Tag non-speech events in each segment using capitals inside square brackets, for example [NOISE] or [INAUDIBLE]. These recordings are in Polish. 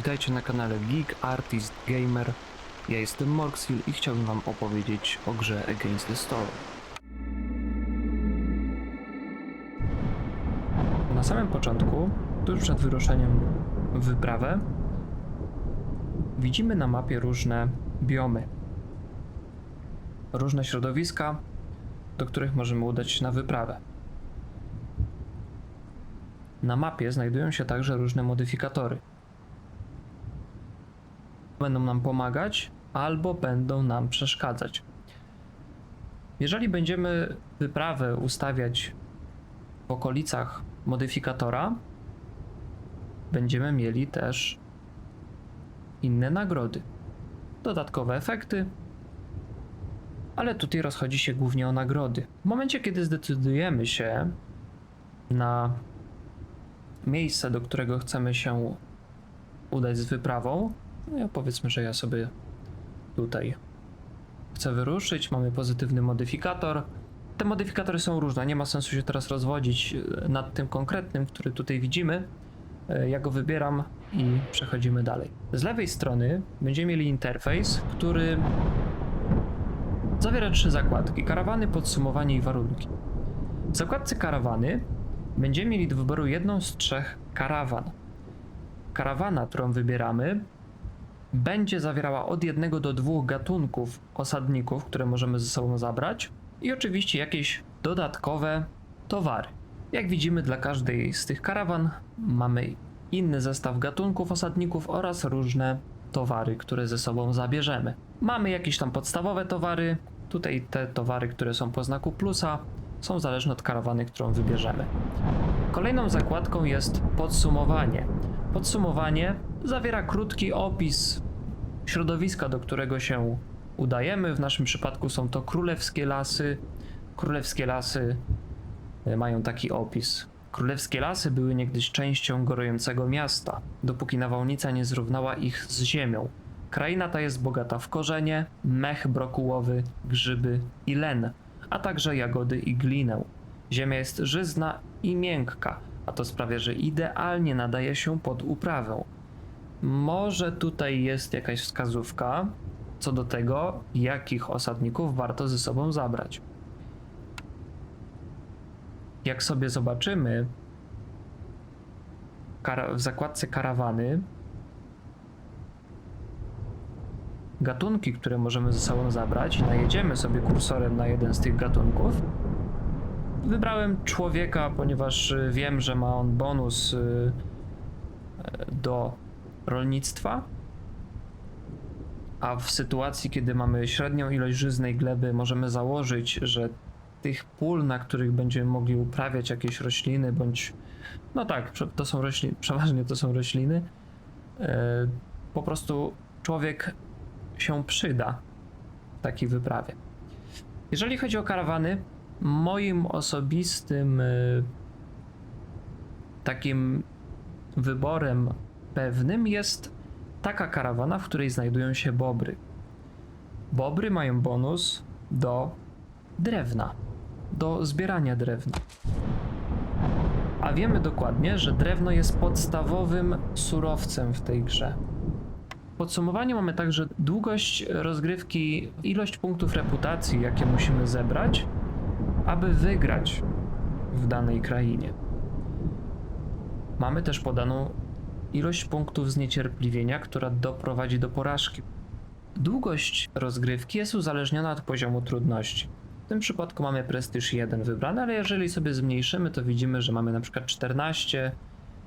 Witajcie na kanale Geek Artist Gamer. Ja jestem Morxil i chciałbym wam opowiedzieć o grze Against the Storm. Na samym początku, tuż przed wyruszeniem w wyprawę, widzimy na mapie różne biomy. Różne środowiska, do których możemy udać się na wyprawę. Na mapie znajdują się także różne modyfikatory. Będą nam pomagać albo będą nam przeszkadzać. Jeżeli będziemy wyprawę ustawiać w okolicach modyfikatora, będziemy mieli też inne nagrody, dodatkowe efekty, ale tutaj rozchodzi się głównie o nagrody. W momencie, kiedy zdecydujemy się na miejsce, do którego chcemy się udać z wyprawą, no i powiedzmy, że ja sobie tutaj chcę wyruszyć, mamy pozytywny modyfikator. Te modyfikatory są różne, nie ma sensu się teraz rozwodzić e, nad tym konkretnym, który tutaj widzimy. E, Ja go wybieram i przechodzimy dalej. Z lewej strony będziemy mieli interfejs, który zawiera trzy zakładki: karawany, podsumowanie i warunki. W zakładce karawany będziemy mieli do wyboru jedną z trzech karawan. Karawana, którą wybieramy, będzie zawierała od jednego do dwóch gatunków osadników, które możemy ze sobą zabrać, i oczywiście jakieś dodatkowe towary. Jak widzimy, dla każdej z tych karawan mamy inny zestaw gatunków osadników oraz różne towary, które ze sobą zabierzemy. Mamy jakieś tam podstawowe towary. Tutaj te towary, które są po znaku plusa, są zależne od karawany, którą wybierzemy. Kolejną zakładką jest podsumowanie. Podsumowanie zawiera krótki opis środowiska, do którego się udajemy. W naszym przypadku są to królewskie lasy. Królewskie lasy e, mają taki opis. Królewskie lasy były niegdyś częścią gorującego miasta, dopóki nawałnica nie zrównała ich z ziemią. Kraina ta jest bogata w korzenie, mech brokułowy, grzyby i len, a także jagody i glinę. Ziemia jest żyzna i miękka, a to sprawia, że idealnie nadaje się pod uprawę. Może tutaj jest jakaś wskazówka co do tego, jakich osadników warto ze sobą zabrać. Jak sobie zobaczymy w zakładce karawany, gatunki, które możemy ze sobą zabrać, najedziemy sobie kursorem na jeden z tych gatunków, Wybrałem człowieka, ponieważ wiem, że ma on bonus y, do rolnictwa. A w sytuacji, kiedy mamy średnią ilość żyznej gleby, możemy założyć, że tych pól, na których będziemy mogli uprawiać jakieś rośliny, bądź. No tak, to są rośliny, [LAUGHS] przeważnie to są rośliny. e, Po prostu człowiek się przyda w takiej wyprawie. Jeżeli chodzi o karawany, moim osobistym y, takim wyborem pewnym jest taka karawana, w której znajdują się bobry. Bobry mają bonus do drewna, do zbierania drewna. A wiemy dokładnie, że drewno jest podstawowym surowcem w tej grze. W podsumowaniu mamy także długość rozgrywki, ilość punktów reputacji, jakie musimy zebrać, aby wygrać w danej krainie. Mamy też podaną ilość punktów zniecierpliwienia, która doprowadzi do porażki. Długość rozgrywki jest uzależniona od poziomu trudności. W tym przypadku mamy prestiż 1 wybrany, ale jeżeli sobie zmniejszymy, to widzimy, że mamy na przykład 14.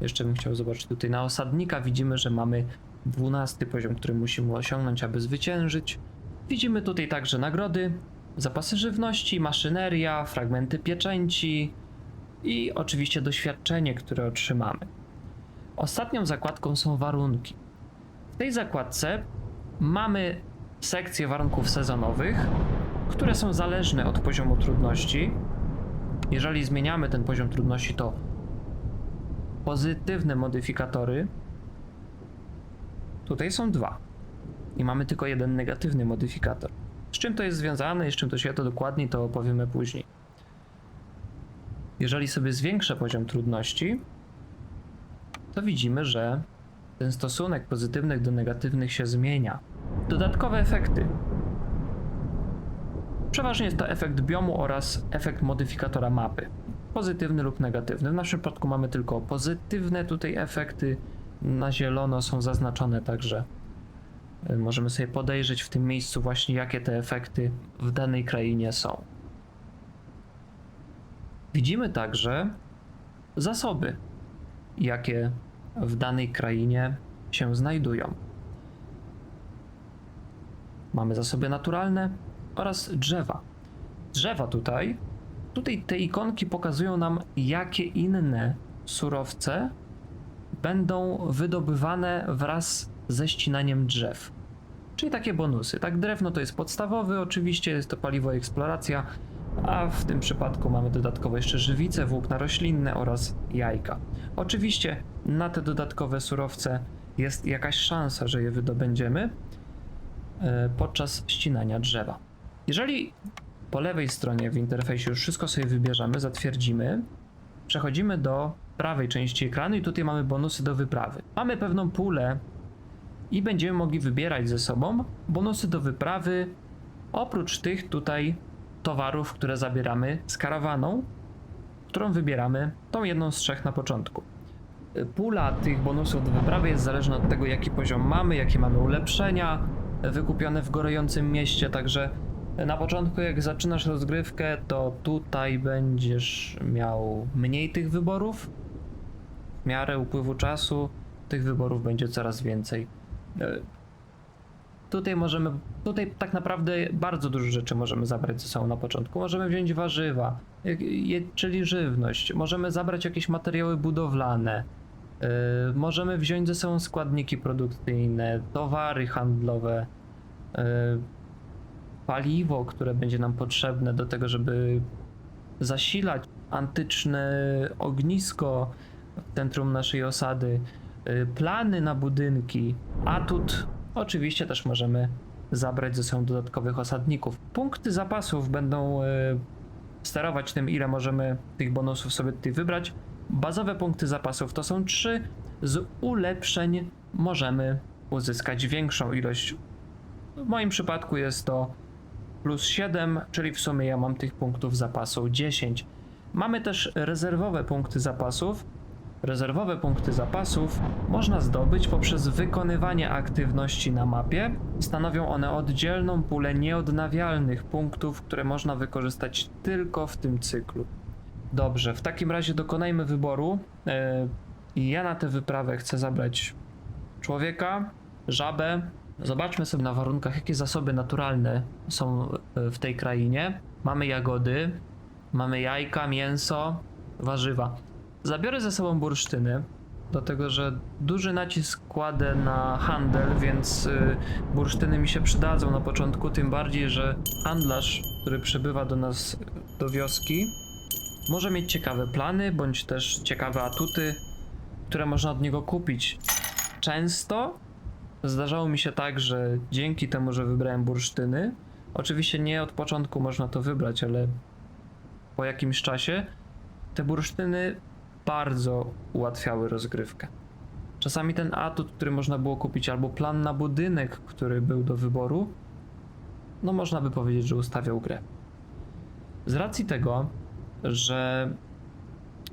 Jeszcze bym chciał zobaczyć tutaj na osadnika, widzimy, że mamy 12 poziom, który musimy osiągnąć, aby zwyciężyć. Widzimy tutaj także nagrody, zapasy żywności, maszyneria, fragmenty pieczęci i oczywiście doświadczenie, które otrzymamy. Ostatnią zakładką są warunki. W tej zakładce mamy sekcję warunków sezonowych, które są zależne od poziomu trudności. Jeżeli zmieniamy ten poziom trudności, to pozytywne modyfikatory. Tutaj są dwa. I mamy tylko jeden negatywny modyfikator. Z czym to jest związane i z czym to się to dokładniej, to opowiemy później. Jeżeli sobie zwiększę poziom trudności, to widzimy, że ten stosunek pozytywnych do negatywnych się zmienia. Dodatkowe efekty. Przeważnie jest to efekt biomu oraz efekt modyfikatora mapy. Pozytywny lub negatywny. W naszym przypadku mamy tylko pozytywne tutaj efekty. Na zielono są zaznaczone także. y, Możemy sobie podejrzeć w tym miejscu właśnie jakie te efekty w danej krainie są. Widzimy także zasoby, jakie w danej krainie się znajdują. Mamy zasoby naturalne oraz drzewa. Drzewa tutaj, tutaj te ikonki pokazują nam, jakie inne surowce będą wydobywane wraz ze ścinaniem drzew. Czyli takie bonusy. Tak, drewno to jest podstawowy, oczywiście jest to paliwo eksploracja, a w tym przypadku mamy dodatkowo jeszcze żywice, włókna roślinne oraz jajka. Oczywiście na te dodatkowe surowce jest jakaś szansa, że je wydobędziemy e, podczas ścinania drzewa. Jeżeli po lewej stronie w interfejsie już wszystko sobie wybierzemy, zatwierdzimy, przechodzimy do prawej części ekranu i tutaj mamy bonusy do wyprawy. Mamy pewną pulę i będziemy mogli wybierać ze sobą bonusy do wyprawy oprócz tych tutaj towarów, które zabieramy z karawaną, którą wybieramy tą jedną z trzech na początku. Pula tych bonusów do wyprawy jest zależna od tego, jaki poziom mamy, jakie mamy ulepszenia wykupione w gorejącym mieście, także na początku jak zaczynasz rozgrywkę, to tutaj będziesz miał mniej tych wyborów. W miarę upływu czasu tych wyborów będzie coraz więcej. Tutaj możemy, tutaj tak naprawdę bardzo dużo rzeczy możemy zabrać ze sobą na początku. Możemy wziąć warzywa, je, czyli żywność, możemy zabrać jakieś materiały budowlane, yy, możemy wziąć ze sobą składniki produkcyjne, towary handlowe, yy, paliwo, które będzie nam potrzebne do tego, żeby zasilać antyczne ognisko w centrum naszej osady, y, plany na budynki, atut. Oczywiście też możemy zabrać ze sobą dodatkowych osadników. Punkty zapasów będą y, sterować tym, ile możemy tych bonusów sobie tutaj wybrać. Bazowe punkty zapasów to są trzy. Z ulepszeń możemy uzyskać większą ilość. W moim przypadku jest to plus 7, czyli w sumie ja mam tych punktów zapasu 10. Mamy też rezerwowe punkty zapasów. Rezerwowe punkty zapasów można zdobyć poprzez wykonywanie aktywności na mapie. Stanowią one oddzielną pulę nieodnawialnych punktów, które można wykorzystać tylko w tym cyklu. Dobrze, w takim razie dokonajmy wyboru. E, Ja na tę wyprawę chcę zabrać człowieka, żabę. Zobaczmy sobie na warunkach, jakie zasoby naturalne są e, w tej krainie. Mamy jagody, mamy jajka, mięso, warzywa. Zabiorę ze sobą bursztyny, dlatego że duży nacisk kładę na handel, więc y, bursztyny mi się przydadzą na początku, tym bardziej, że handlarz, który przybywa do nas y, do wioski, może mieć ciekawe plany, bądź też ciekawe atuty, które można od niego kupić. Często zdarzało mi się tak, że dzięki temu, że wybrałem bursztyny, oczywiście nie od początku można to wybrać, ale po jakimś czasie te bursztyny bardzo ułatwiały rozgrywkę. Czasami ten atut, który można było kupić, albo plan na budynek, który był do wyboru, no można by powiedzieć, że ustawiał grę. Z racji tego, że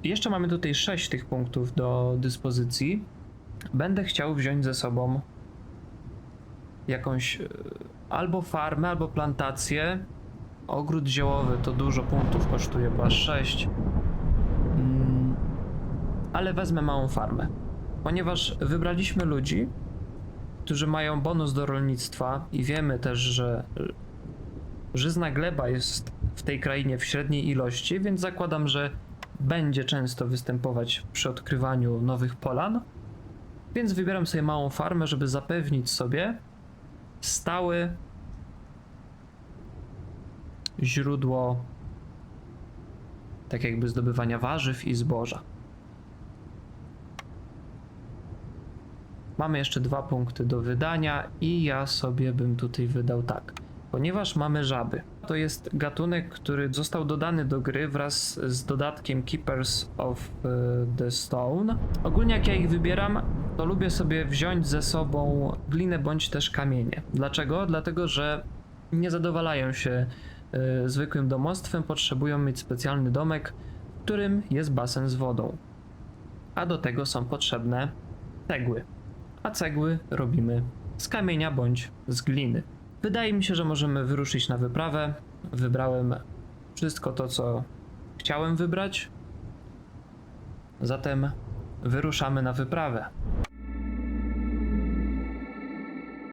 jeszcze mamy tutaj 6 tych punktów do dyspozycji, będę chciał wziąć ze sobą jakąś e, albo farmę, albo plantację. Ogród ziołowy to dużo punktów kosztuje, bo aż 6. Ale wezmę małą farmę, ponieważ wybraliśmy ludzi, którzy mają bonus do rolnictwa i wiemy też, że żyzna gleba jest w tej krainie w średniej ilości, więc zakładam, że będzie często występować przy odkrywaniu nowych polan. Więc wybieram sobie małą farmę, żeby zapewnić sobie stałe źródło tak jakby zdobywania warzyw i zboża. Mamy jeszcze dwa punkty do wydania i ja sobie bym tutaj wydał tak. Ponieważ mamy żaby, to jest gatunek, który został dodany do gry wraz z dodatkiem Keepers of e, the Stone. Ogólnie jak ja ich wybieram, to lubię sobie wziąć ze sobą glinę bądź też kamienie. Dlaczego? Dlatego, że nie zadowalają się y, zwykłym domostwem, potrzebują mieć specjalny domek, w którym jest basen z wodą. A do tego są potrzebne cegły. A cegły robimy z kamienia bądź z gliny. Wydaje mi się, że możemy wyruszyć na wyprawę. Wybrałem wszystko to, co chciałem wybrać. Zatem wyruszamy na wyprawę.